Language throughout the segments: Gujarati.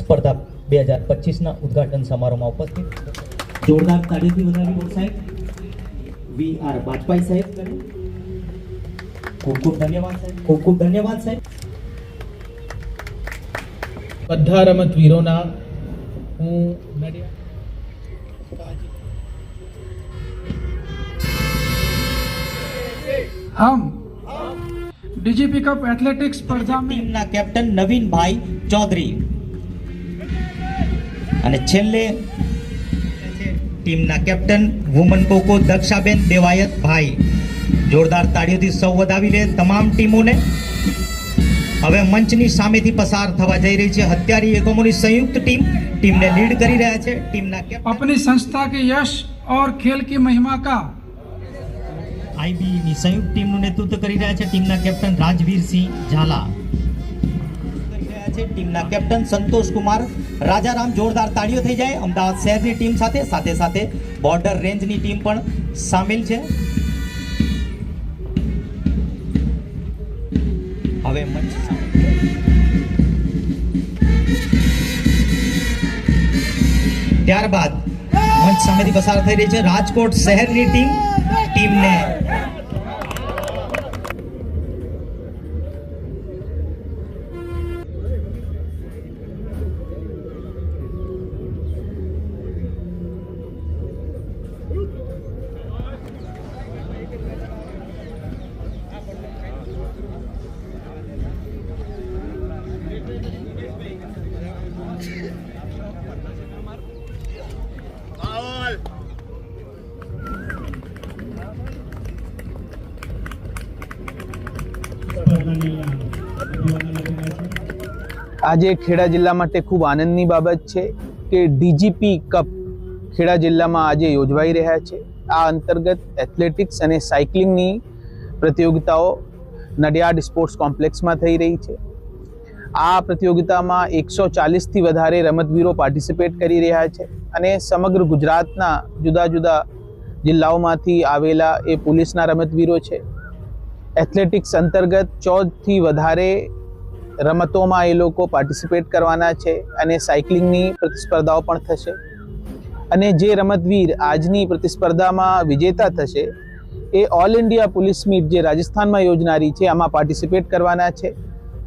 સ્પર્ધા બે હજાર પચીસના ઉદ્ઘાટન સમારોહમાં ઉપસ્થિત. જોરદાર તાળીથી વધાવી બોલ સાહેબ. વી આર બાજપાઈ સાહેબ. ખૂબ ખૂબ ધન્યવાદ સાહેબ. ખૂબ ખૂબ ધન્યવાદ સાહેબ. બધા રમતવીરોના હું નડિયાદ हम डीजीपी कप एथलेटिक्स स्पर्धा में ટીમના કેપ્ટન નવીનભાઈ ચૌધરી અને છેલ્લે ટીમના કેપ્ટન વુમન કોકો દક્ષાબેન દેવાયત ભાઈ જોરદાર તાળીઓથી સૌ વધાવી લે તમામ ટીમોને હવે મંચની સામેથી પસાર થવા જઈ રહી છે હત્યારી એકમોની સંયુક્ત ટીમ ટીમને લીડ કરી રહ્યા છે ટીમના કેપ્ટન अपनी संस्था के यश और खेल की महिमा का આઈબી ની સંયુક્ત ટીમનું નેતૃત્વ કરી રહ્યા છે ટીમના કેપ્ટન રાજવીરસિંહ ઝાલા. છે ટીમના કેપ્ટન સંતોષ કુમાર. રાજારામ જોરદાર તાળીઓ થઈ જાય. અમદાવાદ શહેરની ટીમ સાથે સાથે સાથે બોર્ડર રેન્જની ટીમ પણ સામેલ છે. હવે મંચ. ત્યારબાદ મંચ સામેથી પસાર થઈ રહી છે રાજકોટ શહેરની ટીમ. ટીમને આજે ખેડા જિલ્લા માટે ખૂબ આનંદની બાબત છે કે ડીજીપી કપ ખેડા જિલ્લામાં આજે યોજવાઈ રહ્યા છે. આ અંતર્ગત એથ્લેટિક્સ અને સાયકલિંગની પ્રતિયોગિતાઓ નડિયાદ સ્પોર્ટ્સ કોમ્પ્લેક્સમાં થઈ રહી છે. આ પ્રતિયોગિતામાં એકસો ચાલીસથી વધારે રમતવીરો પાર્ટિસિપેટ કરી રહ્યા છે અને સમગ્ર ગુજરાતના જુદા જુદા જિલ્લાઓમાંથી આવેલા એ પોલીસના રમતવીરો છે. એથ્લેટિક્સ અંતર્ગત ચૌદથી વધારે રમતોમાં એ લોકો પાર્ટિસિપેટ કરવાના છે અને સાયકલિંગની પ્રતિસ્પર્ધાઓ પણ થશે. અને જે રમતવીર આજની પ્રતિસ્પર્ધામાં વિજેતા થશે, એ ઓલ ઇન્ડિયા પોલીસ મીટ જે રાજસ્થાનમાં યોજનારી છે, આમાં પાર્ટિસિપેટ કરવાના છે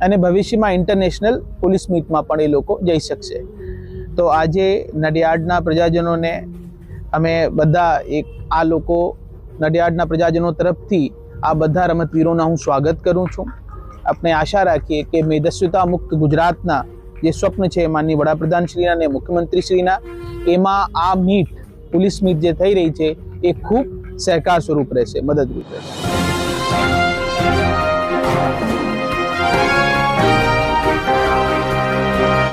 અને ભવિષ્યમાં ઇન્ટરનેશનલ પોલીસ મીટમાં પણ એ લોકો જઈ શકશે. તો આજે નડિયાડના પ્રજાજનોને અમે બધા એક આ લોકો નડિયાડના પ્રજાજનો તરફથી આ બધા રમતવીરોના હું સ્વાગત કરું છું. આપણે આશા રાખીએ કે મેદસ્વીતા મુક્ત ગુજરાતના જે સ્વપ્ન છે માનની વડાપ્રધાનશ્રીના અને મુખ્યમંત્રીશ્રીના, એમાં આ મીટ, પોલીસ મીટ જે થઈ રહી છે, એ ખૂબ સહકાર સ્વરૂપ રહેશે, મદદરૂપ રહેશે.